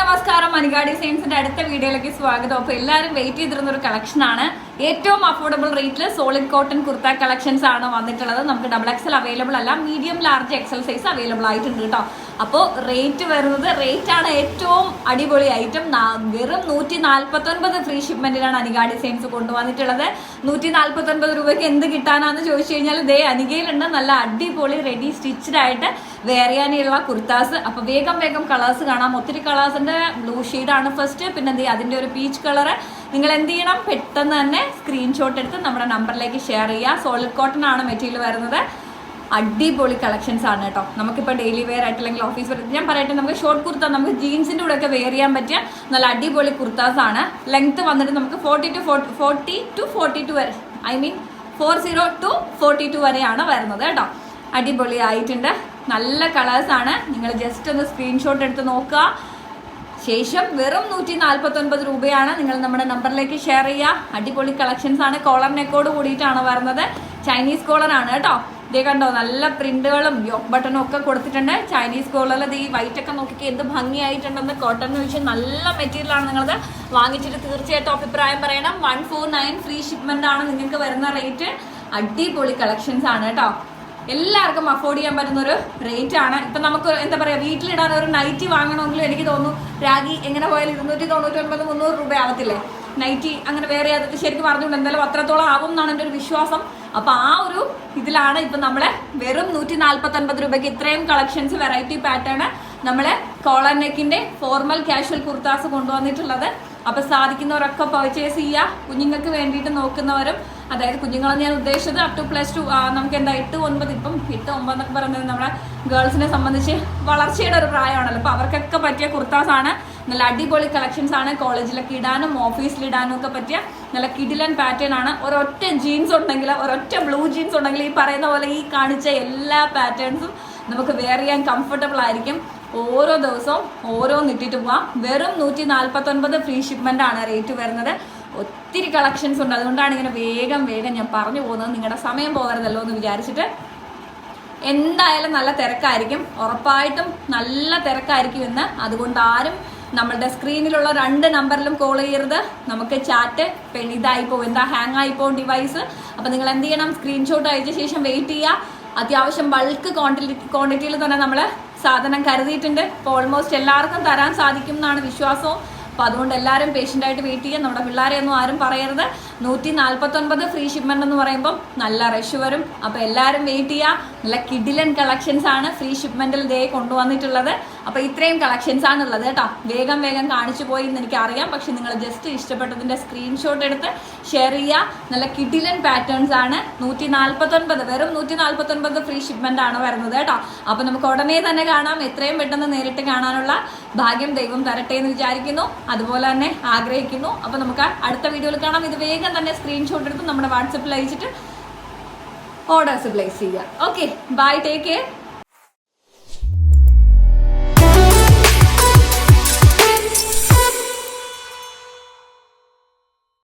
നമസ്കാരം. മനികാ ഡിസൈൻസിന്റെ അടുത്ത വീഡിയോയിലേക്ക് സ്വാഗതം. അപ്പൊ എല്ലാവരും വെയിറ്റ് ചെയ്തിരുന്ന ഒരു കളക്ഷൻ ആണ്. ഏറ്റവും അഫോർഡബിൾ റേറ്റിൽ സോളിഡ് കോട്ടൺ കുർത്ത കളക്ഷൻസ് ആണ് വന്നിട്ടുള്ളത്. നമുക്ക് ഡബിൾ എക്സൽ അവൈലബിൾ അല്ല medium large XL size available ആയിട്ടുണ്ട് കേട്ടോ. അപ്പോൾ റേറ്റ് വരുന്നത് റേറ്റ് ആണ് ഏറ്റവും അടിപൊളി ഐറ്റം വെറും നൂറ്റി നാൽപ്പത്തി ഒൻപത് ഫ്രീ ഷിപ്മെന്റിലാണ് അനിക ഡിസൈൻസ് കൊണ്ടുവന്നിട്ടുള്ളത്. നൂറ്റി നാൽപ്പത്തി ഒൻപത് രൂപയ്ക്ക് എന്ത് കിട്ടാനാന്ന് ചോദിച്ചു കഴിഞ്ഞാൽ ദേ അനികയിലുണ്ട്. നല്ല അടിപൊളി റെഡി സ്റ്റിച്ച്ഡ് ആയിട്ട് വെയർ ചെയ്യാനുള്ള കുർത്താസ്. അപ്പൊ വേഗം വേഗം കളേഴ്സ് കാണാം. ഒത്തിരി കളേഴ്സിന്റെ ബ്ലൂ ആണ് ഫസ്റ്റ് പിന്നെ എന്ത് ചെയ്യുക അതിന്റെ ഒരു പീച്ച് കളറ് നിങ്ങൾ എന്ത് ചെയ്യണം? പെട്ടെന്ന് തന്നെ സ്ക്രീൻഷോട്ട് എടുത്ത് നമ്മുടെ നമ്പറിലേക്ക് ഷെയർ ചെയ്യുക. സോളിഡ് കോട്ടൺ ആണ് മെറ്റീരിയൽ വരുന്നത്. അടിപൊളി കളക്ഷൻസ് ആണ് കേട്ടോ. നമുക്കിപ്പോൾ ഡെയിലി വെയർ ആയിട്ട് അല്ലെങ്കിൽ ഓഫീസ് വെയർ ഞാൻ പറയട്ടെ നമുക്ക് ഷോർട്ട് കുർത്ത നമുക്ക് ജീൻസിന്റെ കൂടെ ഒക്കെ വെയർ ചെയ്യാൻ പറ്റിയ നല്ല അടിപൊളി കുർത്താസ് ആണ്. ലെങ്ത് വന്നിട്ട് നമുക്ക് forty two forty two forty two വരെ I mean four zero two forty two വരെയാണ് വരുന്നത് കേട്ടോ. അടിപൊളി ആയിട്ടുണ്ട് നല്ല കളേഴ്സ് ആണ്. നിങ്ങൾ ജസ്റ്റ് ഒന്ന് സ്ക്രീൻഷോട്ട് എടുത്ത് നോക്കുക. ശേഷം വെറും നൂറ്റി നാൽപ്പത്തി ഒൻപത് രൂപയാണ് നിങ്ങൾ നമ്മുടെ നമ്പറിലേക്ക് ഷെയർ ചെയ്യുക. അടിപൊളി കളക്ഷൻസ് ആണ്. കോളർ നെക്കോട് കൂടിയിട്ടാണ് വരുന്നത്. ചൈനീസ് കോളർ ആണ് കേട്ടോ. ഇതേ കണ്ടോ നല്ല പ്രിന്റുകളും യോക്ക് ബട്ടണും ഒക്കെ കൊടുത്തിട്ടുണ്ട്. ചൈനീസ് കോളറിൽ ഇത് ഈ വൈറ്റ് ഒക്കെ നോക്കി എന്ത് ഭംഗിയായിട്ടുണ്ടെന്ന് കോട്ടൺ വെച്ച് നല്ല മെറ്റീരിയലാണ് നിങ്ങളത് വാങ്ങിച്ചിട്ട് തീർച്ചയായിട്ടും അഭിപ്രായം പറയണം. One four nine free shipment ആണ് നിങ്ങൾക്ക് വരുന്ന റേറ്റ് അടിപൊളി കളക്ഷൻസ് ആണ് കേട്ടോ. എല്ലാവർക്കും അഫോർഡ് ചെയ്യാൻ പറ്റുന്ന ഒരു റേറ്റ് ആണ്. ഇപ്പൊ നമുക്ക് എന്താ പറയാ വീട്ടിലിടാൻ ഒരു നൈറ്റി വാങ്ങണമെങ്കിൽ എനിക്ക് തോന്നുന്നു രാഗി എങ്ങനെ പോയാലും ഇരുന്നൂറ്റി തൊണ്ണൂറ്റി ഒൻപത് മുന്നൂറ് രൂപ ആവത്തില്ലേ? നൈറ്റി അങ്ങനെ വേറെ അത് ശരിക്കും പറഞ്ഞുകൊണ്ട് എന്തായാലും അത്രത്തോളം ആവും എന്നാണ് എന്റെ ഒരു വിശ്വാസം. അപ്പൊ ആ ഒരു ഇതിലാണ് ഇപ്പൊ നമ്മളെ വെറും നൂറ്റി നാല്പത്തി ഒൻപത് രൂപയ്ക്ക് ഇത്രയും കളക്ഷൻസ് വെറൈറ്റി പാറ്റേൺ നമ്മളെ കോളർ നെക്കിന്റെ ഫോർമൽ കാഷ്വൽ കുർത്താസ് കൊണ്ടുവന്നിട്ടുള്ളത്. അപ്പൊ സാധിക്കുന്നവരൊക്കെ പർച്ചേസ് ചെയ്യുക. കുഞ്ഞുങ്ങൾക്ക് വേണ്ടിയിട്ട് നോക്കുന്നവരും അതായത് കുഞ്ഞുങ്ങളെന്ന് ഞാൻ ഉദ്ദേശിച്ചത് അപ് ടു പ്ലസ് ടു നമുക്ക് എന്താ എട്ട് ഒൻപത് ഇപ്പം എട്ട് ഒമ്പത് എന്നൊക്കെ പറയുന്നത് നമ്മുടെ ഗേൾസിനെ സംബന്ധിച്ച് വളർച്ചയുടെ ഒരു പ്രായമാണല്ലോ. അപ്പൊ അവർക്കൊക്കെ പറ്റിയ കുർത്താസ് ആണ്. നല്ല അടിപൊളി കളക്ഷൻസ് ആണ്. കോളേജിലൊക്കെ ഇടാനും ഓഫീസിൽ ഇടാനും ഒക്കെ പറ്റിയ നല്ല കിഡിലൻ പാറ്റേൺ ആണ്. ഒരൊറ്റ ജീൻസ് ഉണ്ടെങ്കിൽ ഒരൊറ്റ ബ്ലൂ ജീൻസ് ഉണ്ടെങ്കിൽ ഈ പറയുന്ന പോലെ ഈ കാണിച്ച എല്ലാ പാറ്റേൺസും നമുക്ക് വെയർ ചെയ്യാൻ കംഫർട്ടബിൾ ആയിരിക്കും. ഓരോ ദിവസവും ഓരോന്ന് ഇട്ടിട്ട് പോവാം. വെറും നൂറ്റി നാൽപ്പത്തി ഒൻപത് ഫ്രീ ഷിപ്മെന്റ് ആണ് റേറ്റ് വരുന്നത്. ഒത്തിരി കളക്ഷൻസ് ഉണ്ട്. അതുകൊണ്ടാണ് ഇങ്ങനെ വേഗം വേഗം ഞാൻ പറഞ്ഞു പോകുന്നത്. നിങ്ങളുടെ സമയം പോകരുതല്ലോ എന്ന് വിചാരിച്ചിട്ട്. എന്തായാലും നല്ല തിരക്കായിരിക്കും. ഉറപ്പായിട്ടും നല്ല തിരക്കായിരിക്കും എന്ന് അതുകൊണ്ട് ആരും നമ്മളുടെ സ്ക്രീനിലുള്ള രണ്ട് നമ്പറിലും കോൾ ചെയ്യരുത്. നമുക്ക് ചാറ്റ് ഇതായിപ്പോ എന്താ ഹാങ് ആയി പോകും ഡിവൈസ് അപ്പം നിങ്ങൾ എന്ത് ചെയ്യണം? സ്ക്രീൻഷോട്ട് അയച്ച ശേഷം വെയിറ്റ് ചെയ്യുക. അത്യാവശ്യം ബൾക്ക് ക്വാണ്ടിറ്റി ക്വാണ്ടിറ്റിയിൽ തന്നെ നമ്മൾ സാധനം കരുതിയിട്ടുണ്ട്. അപ്പോൾ ഓൾമോസ്റ്റ് എല്ലാവർക്കും തരാൻ സാധിക്കും എന്നാണ് വിശ്വാസവും. അപ്പോൾ അതുകൊണ്ട് എല്ലാവരും പേഷ്യന്റ് ആയിട്ട് വെയിറ്റ് ചെയ്യുക. നമ്മുടെ പിള്ളേരെ ഒന്നും ആരും പറയരുത്. നൂറ്റി നാൽപ്പത്തൊൻപത് ഫ്രീ ഷിപ്മെന്റ് എന്ന് പറയുമ്പം നല്ല റഷ് വരും. അപ്പോൾ എല്ലാവരും വെയിറ്റ് ചെയ്യുക. നല്ല കിഡിലൻ കളക്ഷൻസ് ആണ് ഫ്രീ ഷിപ്മെന്റിൽ ദേ കൊണ്ടുവന്നിട്ടുള്ളത്. അപ്പോൾ ഇത്രയും കളക്ഷൻസ് ആണ് ഉള്ളത് കേട്ടോ. വേഗം വേഗം കാണിച്ചു പോയി എന്ന് എനിക്ക് അറിയാം പക്ഷെ നിങ്ങൾ ജസ്റ്റ് ഇഷ്ടപ്പെട്ടതിന്റെ സ്ക്രീൻഷോട്ട് എടുത്ത് ഷെയർ ചെയ്യുക നല്ല കിഡിലൻ പാറ്റേൺസ് ആണ്. നൂറ്റി നാൽപ്പത്തൊൻപത് വെറും നൂറ്റി നാൽപ്പത്തൊൻപത് ഫ്രീ ഷിപ്മെന്റ് ആണ് വരുന്നത് കേട്ടോ. അപ്പോൾ നമുക്ക് ഉടനെ തന്നെ കാണാം. എത്രയും പെട്ടെന്ന് നേരിട്ട് കാണാനുള്ള ഭാഗ്യം ദൈവം തരട്ടെ എന്ന് വിചാരിക്കുന്നു. അതുപോലെ തന്നെ ആഗ്രഹിക്കുന്നു. അപ്പോൾ നമുക്ക് അടുത്ത വീഡിയോയിൽ കാണാം. ഇത് വേഗം തന്നെ സ്ക്രീൻഷോട്ട് എടുത്ത് നമ്മുടെ വാട്സപ്പിൽ അയച്ചിട്ട് ഓർഡേഴ്സ് പ്ലേസ് ചെയ്യുക ഓക്കെ ബൈ ടേക്ക് കെയർ